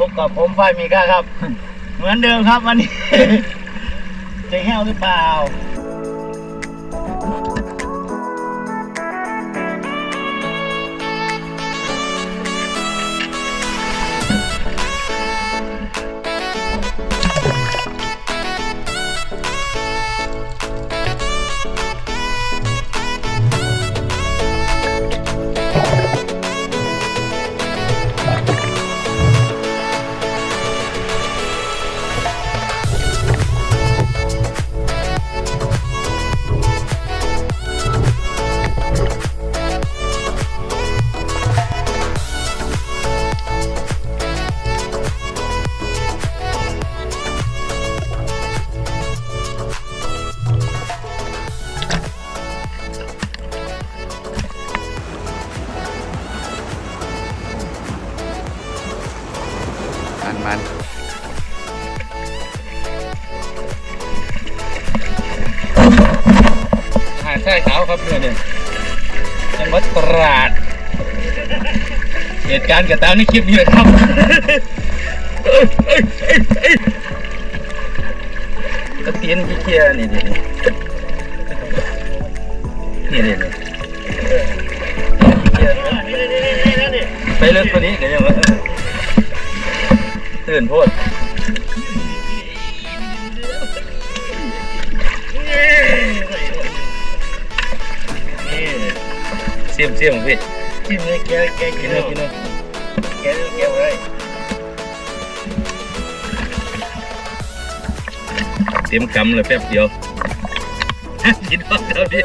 พบกับผมไฟมีก้าครับ เหมือนเดิมครับวันนี้ จะแห้วหรือเปล่า มันหาดทรายขาครับเนี่ยเนี่ยจังหวัดตราด เหตุการณ์กับตามในคลิปนี้เลยครับกระเตียนขี้เกียนี่นี่นี่นี่นี่นี่ขี้เกียไปเลิกตัวนี้เดี๋ยวยังวะ ตื่นโพดเสียมเสียมพี่จิ้มเลยแกแกกิกินนเลเลยยกินเลยแกแกเลยเตรียมกำเลยแป๊บเดียวกินพร้อมเดียวพี่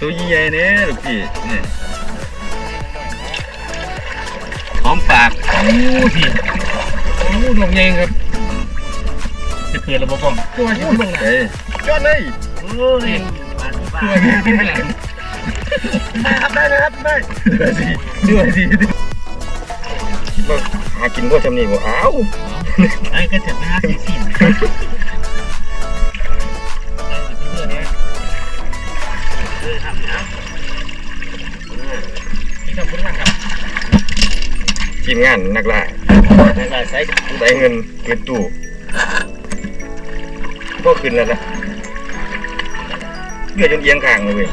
ตัวใหญ่ๆเนี่ยลูกพี่นี่หากโอ้พี่โอ้ดอกใหญ่ครับจะเกิดระบบผมตัวใหญ่ลงไหนยอดเลยโอ้ยมาที่บ้าตัวนใหญ่ที่ไหนได้ครับได้เลยครับได้เดือสิเดือสิคิดว่าหากินพวกจำนี่บ่อ้าวไอ้ก็จะหน้ากินสิ ทีมงานนักล่าในรายไซส์ได้เงินเกินตู้ก็ขึ้นแล้วนะเลือดจนเอียงข้างเลย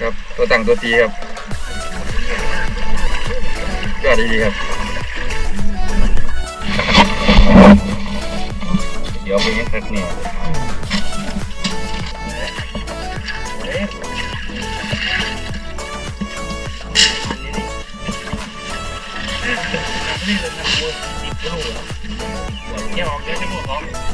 ครับตัวตั้งตัวตีครับยอดดีครับ เดี๋ยวไปยังคักเนี่ย นี่เลยนะวัวสิบกิโลหัวเกี่ยวออกเยอะจังหวะขอ